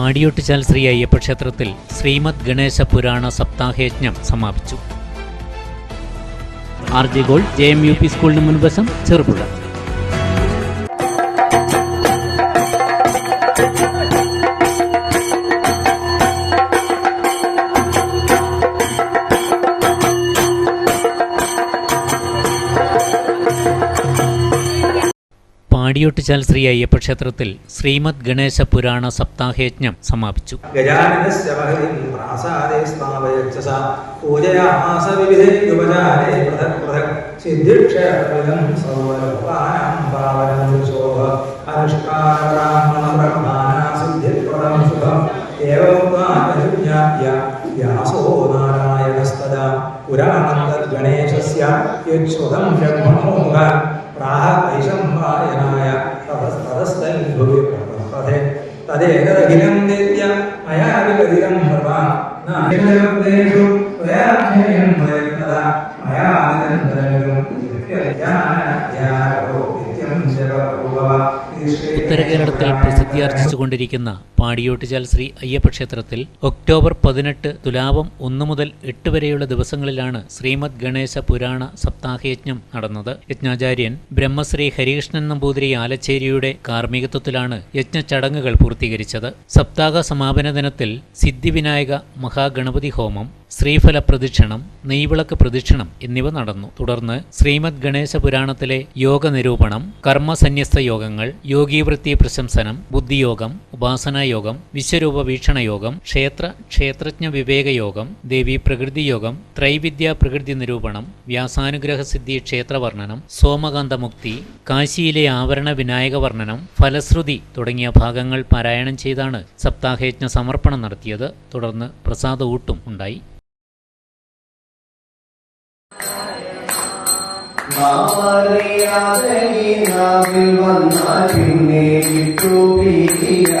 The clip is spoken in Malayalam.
പാടിയൊട്ടിച്ചാൽ ശ്രീ അയ്യപ്പ ക്ഷേത്രത്തിൽ ശ്രീമദ് ഗണേശ പുരാണ സപ്താഹയജ്ഞം സമാപിച്ചു. R J gold J M U P സ്കൂളിന് മുൻവശം ചെറുപുഴ. ആടിയൊട്ടിച്ചാൽ ശ്രീ അയ്യപ്പ ക്ഷേത്രത്തിൽ ശ്രീമദ് ഗണേശ പുരാണ സപ്താഹയജ്ഞം സമാപിച്ചു. ഗണേശസ്യ യുച്ഛുതം प्राह वैशम्पायनाय ततस्तैं भुवि प्रपत्तते तदेकदखिलं नित्य मया विगदितं भवा। न निलब्धेषु त्वया अध्ययनं भवेत् तदा मया आनन्दं ഉത്തര കേരളത്തിൽ പ്രസിദ്ധിയാർജിച്ചുകൊണ്ടിരിക്കുന്ന പാടിയോട്ടുചാൽ ശ്രീ അയ്യപ്പ ക്ഷേത്രത്തിൽ ഒക്ടോബർ പതിനെട്ട് തുലാവം ഒന്ന് മുതൽ എട്ട് വരെയുള്ള ദിവസങ്ങളിലാണ് ശ്രീമദ് ഗണേശ പുരാണ സപ്താഹയജ്ഞം നടന്നത്. യജ്ഞാചാര്യൻ ബ്രഹ്മശ്രീ ഹരികൃഷ്ണൻ നമ്പൂതിരി ആലച്ചേരിയുടെ കാർമ്മികത്വത്തിലാണ് യജ്ഞ ചടങ്ങുകൾ പൂർത്തീകരിച്ചത്. സപ്താഹ സമാപന ദിനത്തിൽ സിദ്ധിവിനായക മഹാഗണപതി ഹോമം ശ്രീഫല പ്രദക്ഷിണം നെയ്വിളക്ക് പ്രദക്ഷിണം എന്നിവ നടന്നു. തുടർന്ന് ശ്രീമദ് ഗണേശ പുരാണത്തിലെ യോഗ നിരൂപണം കർമ്മസന്യസ്ത യോഗങ്ങൾ യോഗീവൃത്തി പ്രശംസനം ബുദ്ധിയോഗം ഉപാസനായോഗം വിശ്വരൂപ വീക്ഷണയോഗം ക്ഷേത്ര ക്ഷേത്രജ്ഞ വിവേകയോഗം ദേവി പ്രകൃതി യോഗം ത്രൈവിദ്യ പ്രകൃതി നിരൂപണം വ്യാസാനുഗ്രഹ സിദ്ധി ക്ഷേത്രവർണനം സോമകാന്തമുക്തി കാശിയിലെ ആവരണ വിനായക വർണനം ഫലശ്രുതി തുടങ്ങിയ ഭാഗങ്ങൾ പാരായണം ചെയ്താണ് സപ്താഹയജ്ഞ സമർപ്പണം നടത്തിയത്. തുടർന്ന് പ്രസാദ ഊട്ടും ഉണ്ടായി. വന്നാൽ بالمنعة مني تبيع